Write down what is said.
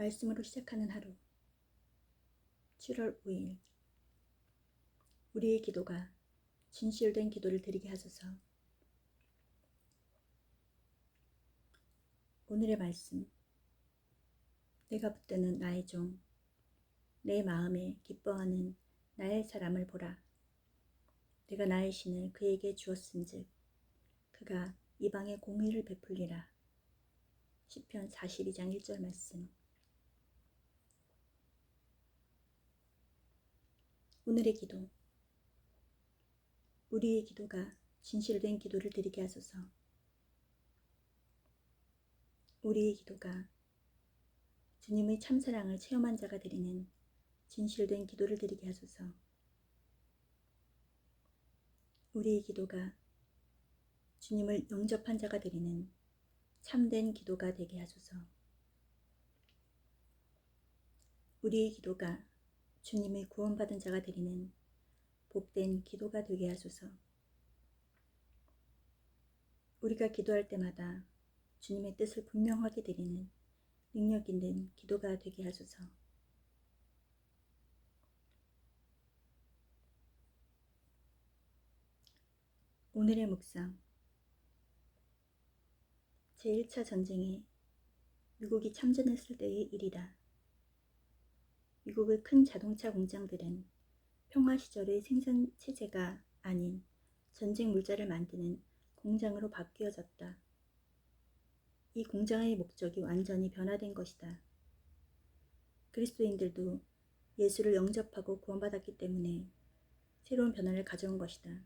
말씀으로 시작하는 하루. 7월 5일. 우리의 기도가 진실된 기도를 드리게 하소서. 오늘의 말씀. 내가 붙드는 나의 종, 내 마음에 기뻐하는 나의 사람을 보라. 내가 나의 신을 그에게 주었은즉 그가 이방에 공의를 베풀리라. 시편 42장 1절 말씀. 오늘의 기도. 우리의 기도가 진실된 기도를 드리게 하소서. 우리의 기도가 주님의 참사랑을 체험한 자가 드리는 진실된 기도를 드리게 하소서. 우리의 기도가 주님을 영접한 자가 드리는 참된 기도가 되게 하소서. 우리의 기도가 주님의 구원받은 자가 드리는 복된 기도가 되게 하소서. 우리가 기도할 때마다 주님의 뜻을 분명하게 드리는 능력 있는 기도가 되게 하소서. 오늘의 묵상 제1차 전쟁에 미국이 참전했을 때의 일이다. 미국의 큰 자동차 공장들은 평화 시절의 생산 체제가 아닌 전쟁 물자를 만드는 공장으로 바뀌어졌다. 이 공장의 목적이 완전히 변화된 것이다. 그리스도인들도 예수를 영접하고 구원받았기 때문에 새로운 변화를 가져온 것이다.